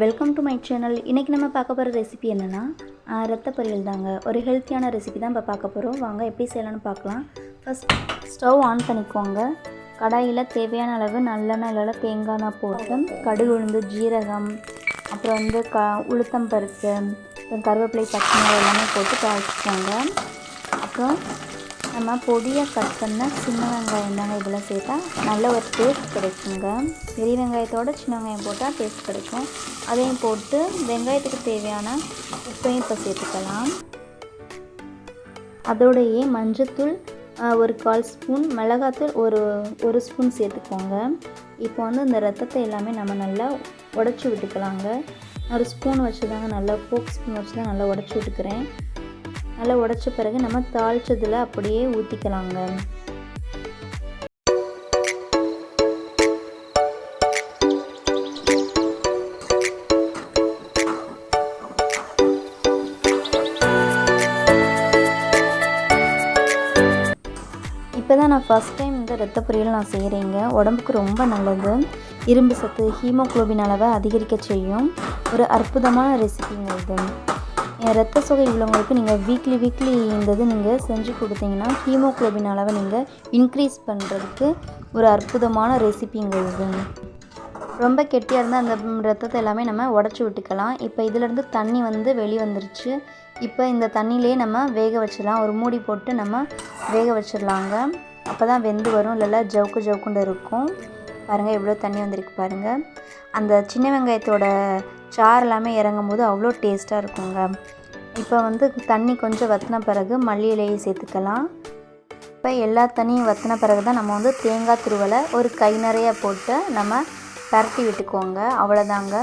Welcome to my channel இன்றைக்கி நம்ம பார்க்க போகிற ரெசிபி என்னென்னா ரத்த பொரியல் தாங்க. ஒரு ஹெல்த்தியான ரெசிபி தான் இப்போ பார்க்க போகிறோம் வாங்க எப்படி செய்யலாம்னு பார்க்கலாம். ஃபஸ்ட் ஸ்டவ் ஆன் பண்ணிக்கோங்க. கடாயில் தேவையான அளவு நல்லெண்ணெய் இல்லைனா தேங்காய் நான் போட்டு கடுகு உளுந்து ஜீரகம் அப்புறம் வந்து க உளுத்தம் பருப்பு அப்புறம் கருவேப்பிலை பச்சை எல்லாமே போட்டு தாளிச்சுக்கோங்க. அப்புறம் நம்ம பொடியாக கட் பண்ண சின்ன வெங்காயம் தாங்க இதெல்லாம் சேர்த்தா நல்ல ஒரு டேஸ்ட் கிடைக்குங்க. பெரிய வெங்காயத்தோட சின்ன வெங்காயம் போட்டால் டேஸ்ட் கிடைக்கும். அதையும் போட்டு வெங்காயத்துக்கு தேவையான உப்பையும் இப்போ சேர்த்துக்கலாம். அதோடையே மஞ்சத்தூள் ஒரு கால் ஸ்பூன் மிளகாத்தூள் ஒரு ஒரு ஸ்பூன் சேர்த்துக்கோங்க. இப்போ வந்து இந்த ரத்தத்தை எல்லாமே நம்ம நல்லா உடச்சி விட்டுக்கலாங்க. ஒரு ஸ்பூன் வச்சு தாங்க நல்லா ஃபோக் ஸ்பூன் வச்சு தான் நல்லா உடச்சி விட்டுக்கிறேன். நல்லா உடச்ச பிறகு நம்ம தாளிச்சதில் அப்படியே ஊற்றிக்கலாங்க இப்போ தான் நான் ஃபஸ்ட் டைம் இந்த ரத்த பொரியல் நான் செய்கிறேங்க உடம்புக்கு ரொம்ப நல்லது. இரும்பு சத்து ஹீமோக்ளோபின் அளவை அதிகரிக்க செய்யும். ஒரு அற்புதமான ரெசிபிங்க இது. ரத்த சோகை உள்ளவங்களுக்கு நீங்கள் வீக்லி வீக்லி இந்த இது நீங்கள் செஞ்சு கொடுத்தீங்கன்னா ஹீமோக்ளோபின் அளவை நீங்கள் இன்க்ரீஸ் பண்ணுறதுக்கு ஒரு அற்புதமான ரெசிபிங்க இது ரொம்ப கெட்டியாக இருந்தால் அந்த ரத்தத்தை எல்லாமே நம்ம உடச்சி விட்டுக்கலாம். இப்போ இதிலேருந்து தண்ணி வந்து வெளி வந்துருச்சு இப்போ இந்த தண்ணியிலே நம்ம வேக வச்சிடலாம். ஒரு மூடி போட்டு நம்ம வேக வச்சிடலாங்க. அப்போ தான் வெந்து வரும். இல்லைல்ல ஜவுக்கு ஜவுக்குண்டு இருக்கும். பாருங்கள் எவ்வளோ தண்ணி வந்திருக்கு பாருங்கள் அந்த சின்ன வெங்காயத்தோட சாறு எல்லாமே இறங்கும் போது அவ்வளோ டேஸ்ட்டாக இருக்குங்க. இப்போ வந்து தண்ணி கொஞ்சம் வற்றின பிறகு மல்லி இலையை சேர்த்துக்கலாம். இப்போ எல்லா தண்ணியும் வற்றின பிறகு தான் நம்ம வந்து தேங்காய் துருவலை ஒரு கை நிறைய போட்டு நம்ம பரட்டி விட்டுக்கோங்க. அவ்வளோதாங்க.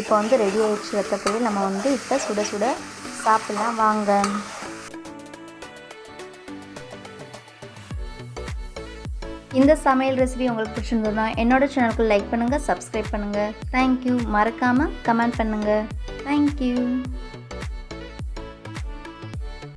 இப்போ வந்து ரெடி ஆகிடுச்சு ரத்த நம்ம வந்து இப்போ சுட சுட சாப்பிட்லாம். வாங்க. இந்த சமையல் ரெசிபி உங்களுக்கு பிடிச்சிருந்ததுன்னா என்னோட சேனலுக்கு லைக் பண்ணுங்கள் சப்ஸ்கிரைப் பண்ணுங்கள் தேங்க்யூ மறக்காமல் கமெண்ட் பண்ணுங்கள் தேங்க்யூ